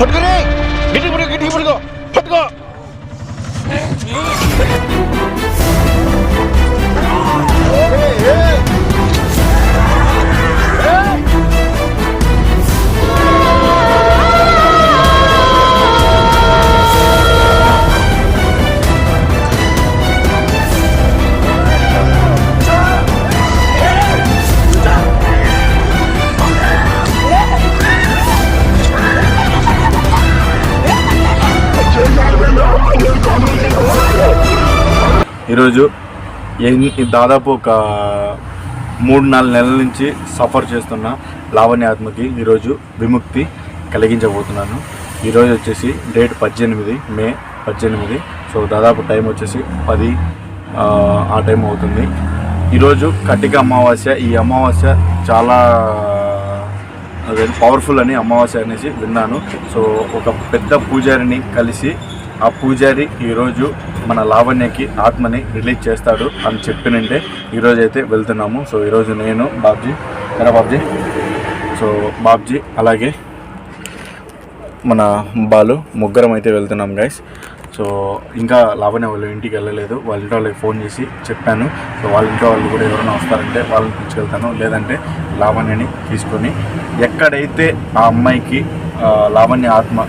పట్టుకుని గిట్టి పడుకో గిట్టి పడుకో పట్టుకో. ఈరోజు ఎన్ని- దాదాపు ఒక మూడు నాలుగు నెలల నుంచి సఫర్ చేస్తున్న లావణ్య ఆత్మకి ఈరోజు విముక్తి కలిగించబోతున్నాను. ఈరోజు వచ్చేసి డేట్ పద్దెనిమిది మే పద్దెనిమిది. సో దాదాపు టైం వచ్చేసి పది ఆ, ఆ టైం అవుతుంది. ఈరోజు కటిక అమావాస్య. ఈ అమావాస్య చాలా అదే పవర్ఫుల్ అని అమావాస్య అనేసి విన్నాను. సో ఒక పెద్ద పూజారిని కలిసి ఆ పూజారి ఈరోజు మన లావణ్యకి ఆత్మని రిలీజ్ చేస్తాడు అని చెప్పినంటే ఈరోజు అయితే వెళ్తున్నాము. సో ఈరోజు నేను బాబ్జీ ఎలా బాబ్జీ? సో బాబ్జీ అలాగే మన బాలు ముగ్గురం అయితే వెళ్తున్నాం గైస్ సో ఇంకా లావణ్య వాళ్ళు ఇంటికి వెళ్ళలేదు. వాళ్ళ ఇంట్లో వాళ్ళకి ఫోన్ చేసి చెప్పాను. సో వాళ్ళ ఇంట్లో వాళ్ళు కూడా ఎవరైనా వస్తారంటే వాళ్ళని తీసుకెళ్తాను లేదంటే లావణ్యని తీసుకొని ఎక్కడైతే ఆ అమ్మాయికి లావణ్య ఆత్మ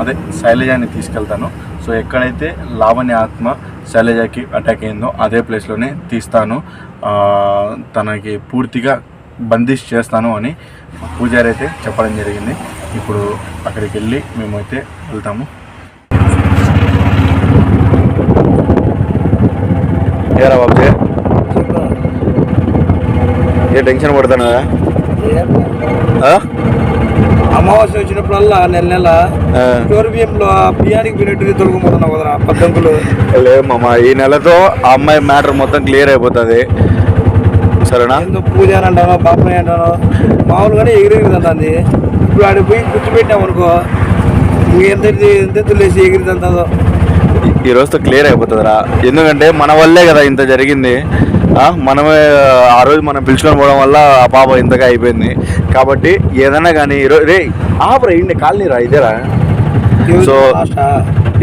అదే శైలజాని తీసుకెళ్తాను. సో ఎక్కడైతే లావణ్య ఆత్మ శైలజకి అటాక్ అయిందో అదే ప్లేస్లోనే తీస్తాను. ఆ, తనకి పూర్తిగా బందిష్ చేస్తాను అని పూజారి అయితే చెప్పడం జరిగింది. ఇప్పుడు అక్కడికి వెళ్ళి మేమైతే వెళ్తాము. ఏరా బాబు ఏ టెన్షన్ పడతానా అమావాస్య వచ్చినప్పుడల్లా నెల నెల స్టోర్ బియ్యంలో బియ్యానికి బిన్నట్టు తొలగమోతున్నావు కదరా పద్దంకులు. మామ ఈ నెలతో ఆ అమ్మాయి మ్యాటర్ మొత్తం క్లియర్ అయిపోతుంది. సరేనా? పూజ అని అంటాను పాపని అంటాను మామూలుగానే ఎగిరెగిరిదంతుంది ఇప్పుడు ఆడికి పోయి కూర్చోబెట్టాం అనుకో ఎంత ఎంత తులేసి ఎగిరిదంతుందో ఈ- ఈ రోజుతో క్లియర్ అయిపోతుందిరా. ఎందుకంటే మన వల్లే కదా ఇంత జరిగింది. మనమే ఆ రోజు మనం పిలుచుకొని పోవడం వల్ల ఆ పాప ఇంతగా అయిపోయింది. కాబట్టి ఏదైనా కానీ ఈరోజు రే ఆపరా ఇండి కాలనీ రా ఇదేరా. సో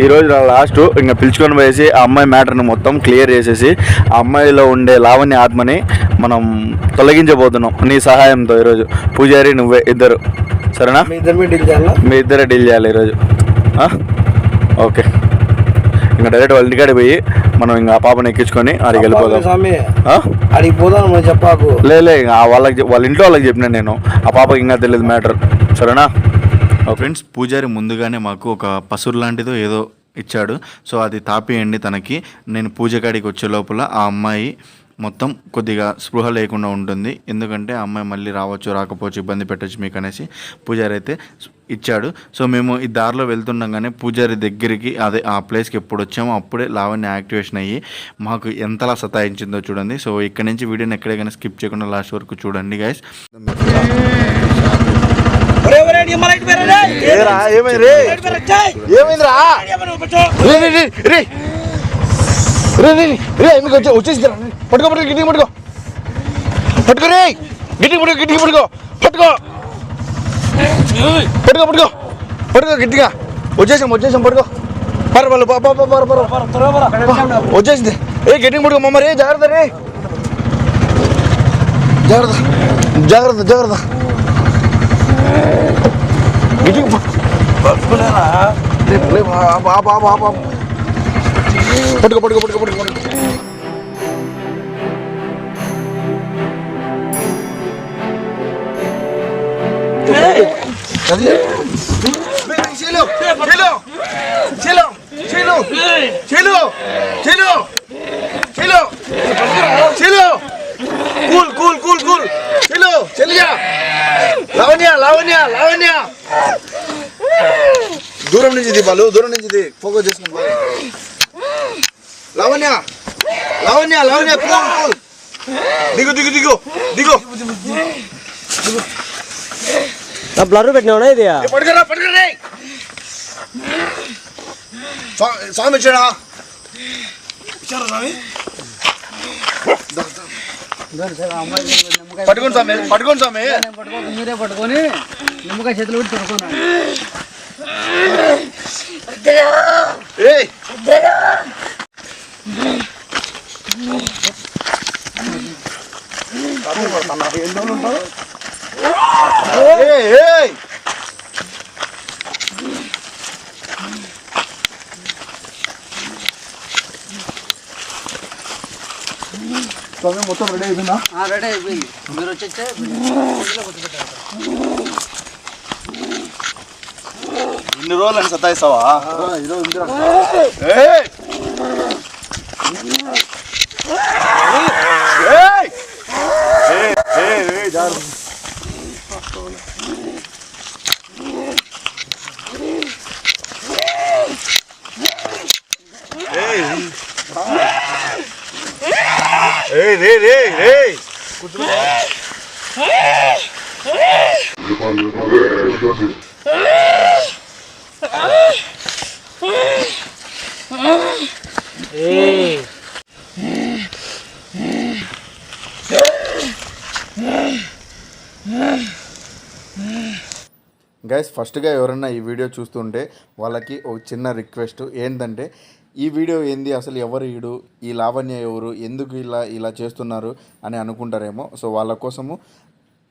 ఈ రోజు లాస్ట్. ఇంకా పిలుచుకొని పోయేసి ఆ అమ్మాయి మ్యాటర్ని మొత్తం క్లియర్ చేసేసి ఆ అమ్మాయిలో ఉండే లావణ్య ఆత్మని మనం తొలగించబోతున్నాం నీ సహాయంతో ఈరోజు. పూజారి నువ్వే ఇద్దరు. సరేనా? మీ ఇద్దరు డీల్ చేయాలి? ఈరోజు? ఓకే. ఇంకా డైరెక్ట్ వాళ్ళ ఇంటికాడికి పోయి మనం ఇంకా ఆ పాపని ఎక్కించుకొని ఆడికి వెళ్ళిపోదాం. స్వామి? ఆడికి పోదాం మనం చెప్పాకు. లే లే ఇంకా వాళ్ళకి వాళ్ళ ఇంట్లో వాళ్ళకి చెప్పిన నేను. ఆ పాపకి ఇంకా తెలియదు మ్యాటర్. సరేనా? ఫ్రెండ్స్ పూజారి ముందుగానే మాకు ఒక పసురు లాంటిదో ఏదో ఇచ్చాడు. సో అది తాపేయండి తనకి. నేను పూజ కాడికి వచ్చే లోపల ఆ అమ్మాయి మొత్తం కొద్దిగా స్పృహ లేకుండా ఉంటుంది ఎందుకంటే అమ్మాయి మళ్ళీ రావచ్చు రాకపోవచ్చు ఇబ్బంది పెట్టచ్చు మీకు అనేసి పూజారి అయితే ఇచ్చాడు సో మేము ఈ దారిలో వెళ్తుండగానే పూజారి దగ్గరికి అదే ఆ ప్లేస్కి ఎప్పుడు వచ్చామో అప్పుడే లావణ్య యాక్టివేషన్ అయ్యి మాకు ఎంతలా సతాయించిందో చూడండి సో ఇక్కడ నుంచి వీడియోని ఎక్కడే కానీ స్కిప్ చేయకుండా లాస్ట్ వరకు చూడండి గైస్ ఏమైందిరా రే రే రే రే రే రే రే మీకు వచ్చి వచ్చేసి పట్టుకో పట్టుకో గిట్టి పట్టుకో. పట్టుకో రే గిట్టి పట్టుకో గిట్టి పట్టుకో. పట్టుకో. పట్టుకో పట్టుకో. పట్టుకో గిట్టిగా. వచ్చేసాం వచ్చేసాం పట్టుకో. పర వచ్చేసింది. ఏ గట్టిగా పట్టుకో మమ్మ రే జాగ్రత్త రే జాగ్రత్త జాగ్రత్త జాగ్రత్త. గట్టిగా పట్టుకో పట్టుకో పట్టుకో పట్టుకో. Cielo, cielo, cielo, cielo, cielo, cielo, cielo, cielo. Cool, cool, cool, cool. Cielo, Celia. Lavanya, Lavanya, Lavanya. దూరం నుంచి ఇది వాళ్ళు దూరం నుంచి ఇది ఫోకస్ చేసుకుంటారు లావణ్య లావణ్య లావణ్య దిగు దిగు దిగు దిగు దిగు బ్లర్ పెట్టినావునా ఇది? పడుకోరా పడుకోరా స్వామి వచ్చాడా? ఇచ్చారా స్వామి? పట్టుకోండి స్వామి పట్టుకోండి స్వామి. మీరే పట్టుకొని నిమ్మకాయ చేతులు పెట్టి ఏయ్! ఏయ్ స్వామి మొత్తం రెడీ అయిపోయిందా రెడీ అయిపోయింది మీరు వచ్చే ఇన్ని రోజులు అని సతాయిస్తావా ఏయ్! ఏయ్! ఏయ్, ఏయ్, ఏయ్, జాగ్రత్త. ఏయ్. ఏయ్, రే, రే, రే. గైస్ ఫస్ట్గా ఎవరన్నా ఈ వీడియో చూస్తుంటే వాళ్ళకి ఒక చిన్న రిక్వెస్ట్ ఏంటంటే ఈ వీడియో ఏంది? అసలు ఎవరు ఈడు? ఈ లావణ్య ఎవరు? ఎందుకు ఇలా ఇలా చేస్తున్నారు అని అనుకుంటారేమో. సో వాళ్ళ కోసము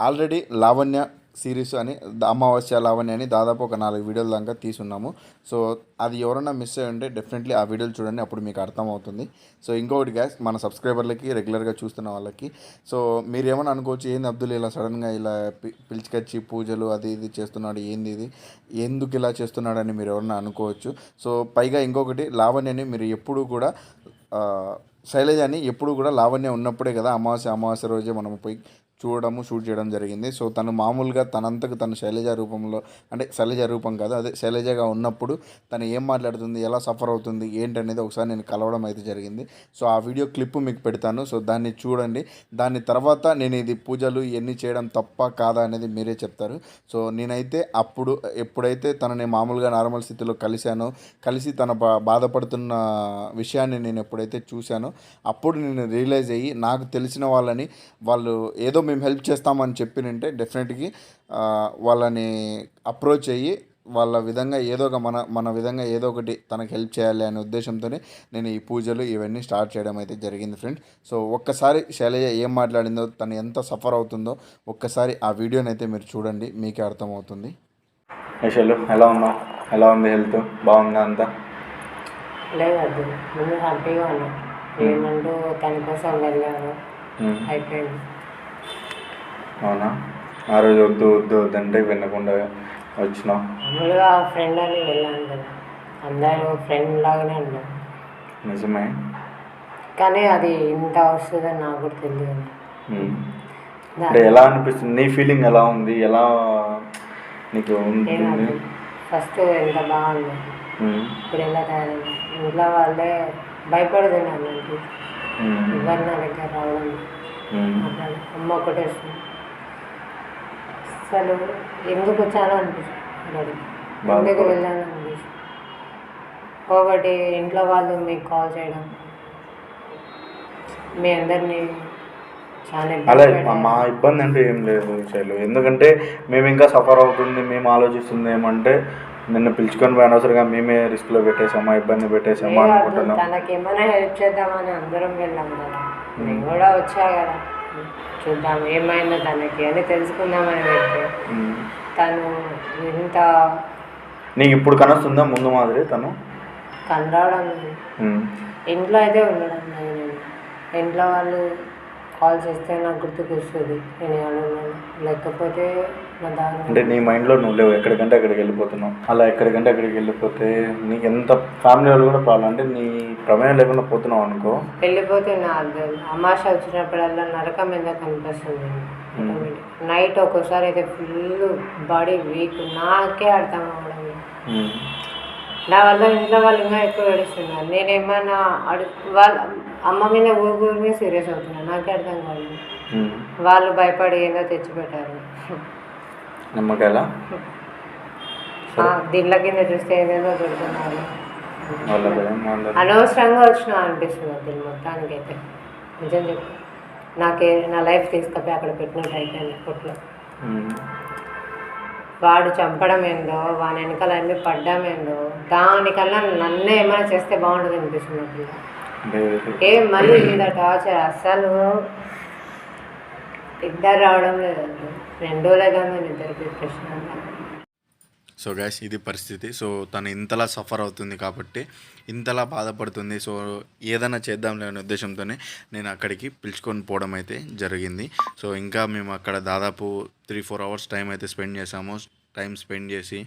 ఆల్రెడీ లావణ్య సిరీస్ అని అమావాస్య లావణ్య అని దాదాపు ఒక నాలుగు వీడియోల దాకా తీసున్నాము. సో అది ఎవరైనా మిస్ అయ్యి ఉంటే డెఫినెట్లీ ఆ వీడియోలు చూడండి అప్పుడు మీకు అర్థమవుతుంది. సో ఇంకొకటి గ్యాస్ మన సబ్స్క్రైబర్లకి రెగ్యులర్గా చూస్తున్న వాళ్ళకి సో మీరు ఏమైనా అనుకోవచ్చు ఏంది అబ్దుల్ ఇలా సడన్గా ఇలా పి- పిలిచికొచ్చి పూజలు అది ఇది చేస్తున్నాడు ఏంది ఇది ఎందుకు ఇలా చేస్తున్నాడని మీరు ఎవరన్నా అనుకోవచ్చు. సో పైగా ఇంకొకటి లావణ్యని మీరు ఎప్పుడూ కూడా శైలజ అని ఎప్పుడు కూడా లావణ్య ఉన్నప్పుడే కదా అమావాస్య అమావాస్య రోజే మనం పోయి చూడడము షూట్ చేయడం జరిగింది. సో తను మామూలుగా తనంతకు తను శైలజ రూపంలో అంటే శైలజ రూపం కాదు అదే శైలజగా ఉన్నప్పుడు తను ఏం మాట్లాడుతుంది ఎలా సఫర్ అవుతుంది ఏంటనేది ఒకసారి నేను కలవడం అయితే జరిగింది. సో ఆ వీడియో క్లిప్ మీకు పెడతాను. సో దాన్ని చూడండి. దాని తర్వాత నేను ఇది పూజలు ఇవన్నీ చేయడం తప్ప కాదా అనేది మీరే చెప్తారు. సో నేనైతే అప్పుడు ఎప్పుడైతే తనని మామూలుగా నార్మల్ స్థితిలో కలిశానో కలిసి తన బా బాధపడుతున్న విషయాన్ని నేను ఎప్పుడైతే చూశానో అప్పుడు నేను రియలైజ్ అయ్యి నాకు తెలిసిన వాళ్ళని వాళ్ళు ఏదో మేము హెల్ప్ చేస్తామని చెప్పినంటే డెఫినెట్గా వాళ్ళని అప్రోచ్ అయ్యి వాళ్ళ విధంగా ఏదో ఒక మన మన విధంగా ఏదో ఒకటి తనకు హెల్ప్ చేయాలి అనే ఉద్దేశంతోనే నేను ఈ పూజలు ఇవన్నీ స్టార్ట్ చేయడం అయితే జరిగింది ఫ్రెండ్ సో ఒక్కసారి శైలజ ఏం మాట్లాడిందో తను ఎంత సఫర్ అవుతుందో ఒక్కసారి ఆ వీడియోని అయితే మీరు చూడండి మీకే అర్థమవుతుంది. శైలు ఎలా ఉన్నావు? ఎలా ఉంది హెల్త్ బాగుందా అంతా? లేదు ముందు హ్యాపీగా ఉన్నా. ఏమంటూ తన కోసం వెళ్ళాను అయిపోయింది. అవునా? ఆ రోజు వద్దు వద్దు వద్దంటే వినకుండా వచ్చినావు మామూలుగా ఫ్రెండ్ అని వెళ్ళాను కదా. అందరూ ఫ్రెండ్ లాగానే ఉన్నారు. నిజమే. కానీ అది ఇంత వస్తుందని నాకు కూడా తెలియదు ఉమ్. అంటే ఎలా అనిపిస్తుంది? నీ ఫీలింగ్ ఎలా ఉంది? ఎలా నీకు ఉంటుంది ఫస్ట్ ఎంత బాగుంది. ఉమ్. ఇప్పుడు ఎలా తయారైంది? ఇంట్లో వాళ్ళే భయపడుతున్నారు నాకు ఉమ్. ఎవరు నా దగ్గర రావడం? ఉమ్. అమ్మ ఒకటే వస్తుంది. అసలు ఎందుకు వచ్చానో అనిపిస్తుంది. ఎందుకు వెళ్ళాను అనిపిస్తుంది. ఒకటి ఇంట్లో వాళ్ళు మీకు కాల్ చేయడం మీ అందరినీ అలా మా-. ఇబ్బంది అంటే ఏం లేదు శైలు. ఎందుకంటే మేము ఇంకా సఫర్ అవుతుంది మేము ఆలోచిస్తుంది ఏమంటే నిన్ను పిలుచుకొని పోయి అనవసరంగా మేమే రిస్క్లో పెట్టేసామా ఇబ్బంది పెట్టేసామా అనుకుంటున్నాం. వద్దు, తనకి ఏమైనా హెల్ప్ చేద్దామని అందరం వెళ్ళాం కదా. నేను కూడా వచ్చా కదా. చూద్దాం ఏమైందో తనకి అని తెలుసుకుందామని ఉమ్. తను ఇంత నీకు ఇప్పుడు కనొస్తుందా ముందు మాదిరి తను? కనరావడం. ఇంట్లో అయితే ఉండడం లేదు నేను ఇంట్లో వాళ్ళు కాల్ చేస్తే నాకు గుర్తుకు వస్తుంది నేను ఏమైనా లేకపోతే అంటే నీ మైండ్లో నువ్వు లేవు. ఎక్కడికంటే అక్కడికి వెళ్ళిపోతున్నావు. అలా ఎక్కడికంటే అక్కడికి వెళ్ళిపోతే నీకు ఎంత ఫ్యామిలీ వాళ్ళు కూడా ప్రాబ్లం. అంటే నీ ప్రమేయం లేకుండా పోతున్నావు అనుకో. వెళ్ళిపోతే నా అమాష వచ్చినప్పుడల్లా నరకం ఎందుకు కనిపిస్తుంది. నైట్ ఒక్కోసారి అయితే ఫుల్ బాడీ వీక్. నాకే అర్థం అవ్వడం. నా వల్ల ఇంట్లో వాళ్ళు ఇంకా ఎక్కువ ఏడుస్తున్నారు. నేనేమన్నా అడు వాళ్ళ అమ్మ మీద ఊరికి సీరియస్ అవుతున్నాను నాకే అర్థం ఉమ్. వాళ్ళు భయపడి ఏందో తెచ్చిపెట్టారు. నిమ్మకాయలా? దీంట్లో కింద చూస్తే ఏదేదో దొరుకుతున్నారు అనవసరంగా వచ్చిన అనిపిస్తుంది దీని మొత్తానికి అయితే నిజం చెప్పు. నాకే నా లైఫ్ తీసుకపోయి అక్కడ పెట్టినట్టు అయిపోయింది ఉమ్. వాడు చంపడం ఏందో వాని వెనకాల అన్ని పడ్డం ఏందో దానికన్నా నన్నే ఏమైనా చేస్తే బాగుంటుంది అనిపిస్తుంది. అంటే ఏం మళ్ళీ ఇంత టార్చర్. అస్సలు ఇద్దరు రావడం లేదండి రెండు ఇద్దరికి ప్రశ్న సో గ్యాస్ ఇది పరిస్థితి. సో తను ఇంతలా సఫర్ అవుతుంది కాబట్టి ఇంతలా బాధపడుతుంది. సో ఏదైనా చేద్దాంలే అనే ఉద్దేశంతోనే నేను అక్కడికి పిలుచుకొని పోవడం అయితే జరిగింది. సో ఇంకా మేము అక్కడ దాదాపు త్రీ ఫోర్ అవర్స్ టైం అయితే స్పెండ్ చేసాము టైం స్పెండ్ చేసి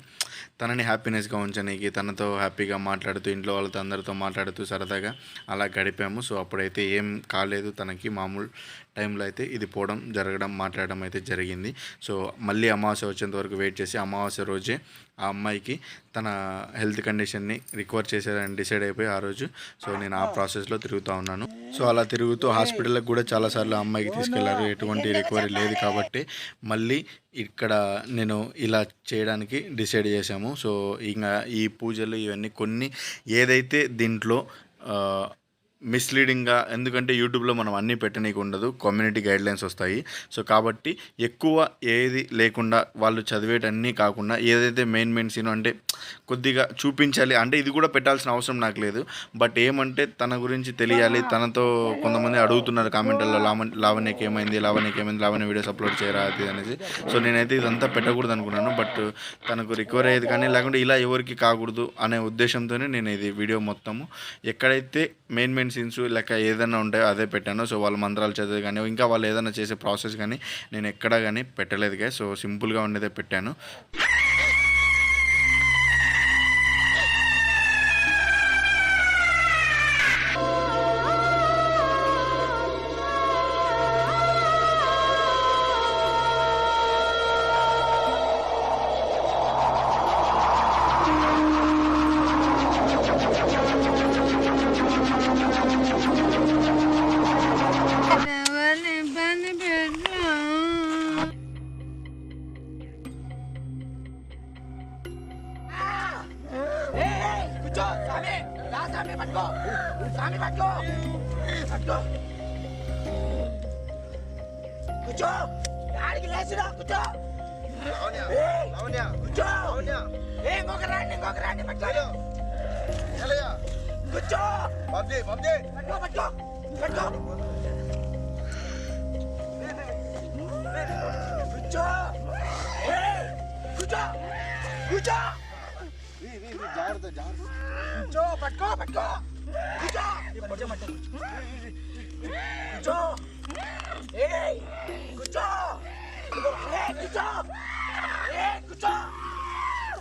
తనని హ్యాపీనెస్గా ఉంచడానికి తనతో హ్యాపీగా మాట్లాడుతూ ఇంట్లో వాళ్ళతో అందరితో మాట్లాడుతూ సరదాగా అలా గడిపాము. సో అప్పుడైతే ఏం కాలేదు. తనకి మామూలు టైంలో అయితే ఇది పోవడం జరగడం మాట్లాడడం అయితే జరిగింది. సో మళ్ళీ అమావాస్య వచ్చేంత వరకు వెయిట్ చేసి అమావాస్య రోజే ఆ అమ్మాయికి తన హెల్త్ కండిషన్ని రికవర్ చేసేదని డిసైడ్ అయిపోయి ఆ రోజు సో నేను ఆ ప్రాసెస్లో తిరుగుతూ ఉన్నాను. సో అలా తిరుగుతూ హాస్పిటల్కి కూడా చాలాసార్లు ఆ అమ్మాయికి తీసుకెళ్ళారు. ఎటువంటి రికవరీ లేదు కాబట్టి మళ్ళీ ఇక్కడ నేను ఇలా చేయడానికి డిసైడ్ చేశాము. సో ఇంకా ఈ పూజలు ఇవన్నీ కొన్ని ఏదైతే దీంట్లో మిస్లీడింగ్గా ఎందుకంటే యూట్యూబ్లో మనం అన్నీ పెట్టనీకి ఉండదు కమ్యూనిటీ గైడ్లైన్స్ వస్తాయి. సో కాబట్టి ఎక్కువ ఏది లేకుండా వాళ్ళు చదివేటన్నీ కాకుండా ఏదైతే మెయిన్ మెయిన్ సీన్ అంటే కొద్దిగా చూపించాలి అంటే ఇది కూడా పెట్టాల్సిన అవసరం నాకు లేదు. బట్ ఏమంటే తన గురించి తెలియాలి తనతో కొంతమంది అడుగుతున్నారు కామెంట్లలో లావణ్ లావణ్యకి ఏమైంది లావణ్యకి ఏమైంది లావణ్య వీడియోస్ అప్లోడ్ చేయరా అది అనేసి. సో నేనైతే ఇదంతా పెట్టకూడదు అనుకున్నాను. బట్ తనకు రికవర్ అయ్యేది కానీ లేకుంటే ఇలా ఎవరికి కాకూడదు అనే ఉద్దేశంతోనే నేను ఇది వీడియో మొత్తము. ఎక్కడైతే మెయిన్ మెయిన్ సీన్స్ లేక ఏదైనా ఉంటాయో అదే పెట్టాను. సో వాళ్ళ మంత్రాలు చదివి కానీ ఇంకా వాళ్ళు ఏదైనా చేసే ప్రాసెస్ కానీ నేను ఎక్కడా కానీ పెట్టలేదుగా సో సింపుల్గా ఉండేదే పెట్టాను. 그쪽! 맘디, 맘디! 그쪽, 그쪽! 그쪽! 그쪽! 그쪽! 그쪽! 그쪽! 바꿔, 바꿔! 그쪽! 맞아, 맞아. 그쪽! 에이! 그쪽! 그거 안 해! 그쪽! 에이! 그쪽!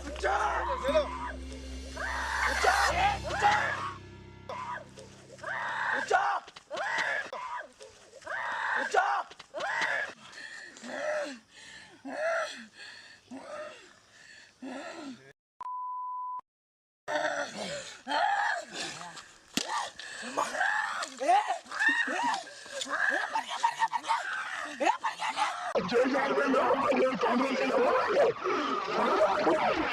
그쪽!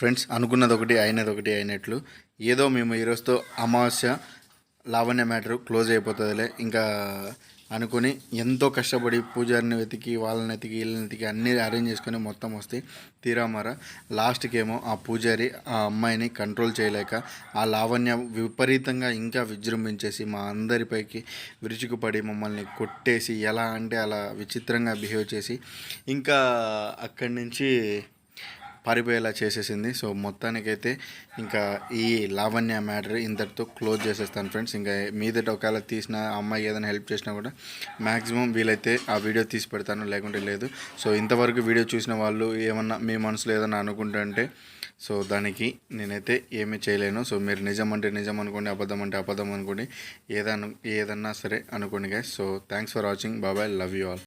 ఫ్రెండ్స్ అనుకున్నది ఒకటి అయినది ఒకటి అయినట్లు. ఏదో మేము ఈరోజుతో అమావాస్య లావణ్య మ్యాటర్ క్లోజ్ అయిపోతుందిలే. ఇంకా అనుకుని ఎంతో కష్టపడి పూజారిని వెతికి వాళ్ళని వెతికి వీళ్ళని వెతికి అన్నీ అరేంజ్ చేసుకొని మొత్తం వస్తే తీరామారా లాస్ట్కి ఏమో ఆ పూజారి ఆ అమ్మాయిని కంట్రోల్ చేయలేక ఆ లావణ్య విపరీతంగా ఇంకా విజృంభించేసి మా అందరిపైకి విరుచుకుపడి మమ్మల్ని కొట్టేసి ఎలా అంటే అలా విచిత్రంగా బిహేవ్ చేసి ఇంకా అక్కడి నుంచి పారిపోయేలా చేసేసింది. సో మొత్తానికైతే ఇంకా ఈ లావణ్య మ్యాటర్ ఇంతటితో క్లోజ్ చేసేస్తాను ఫ్రెండ్స్. ఇంకా మీదట ఒకవేళ తీసిన అమ్మాయి ఏదైనా హెల్ప్ చేసినా కూడా మ్యాక్సిమం వీలైతే ఆ వీడియో తీసి పెడతాను. లేకుంటే లేదు. సో ఇంతవరకు వీడియో చూసిన వాళ్ళు ఏమన్నా మీ మనసులో ఏదన్నా అనుకుంటుంటే సో దానికి నేనైతే ఏమీ చేయలేను. సో మీరు నిజం అంటే నిజం అనుకోండి అబద్ధం అంటే అబద్ధం అనుకోండి ఏదను ఏదన్నా సరే అనుకోండి guys so thanks for watching బాబాయ్ లవ్ యూ ఆల్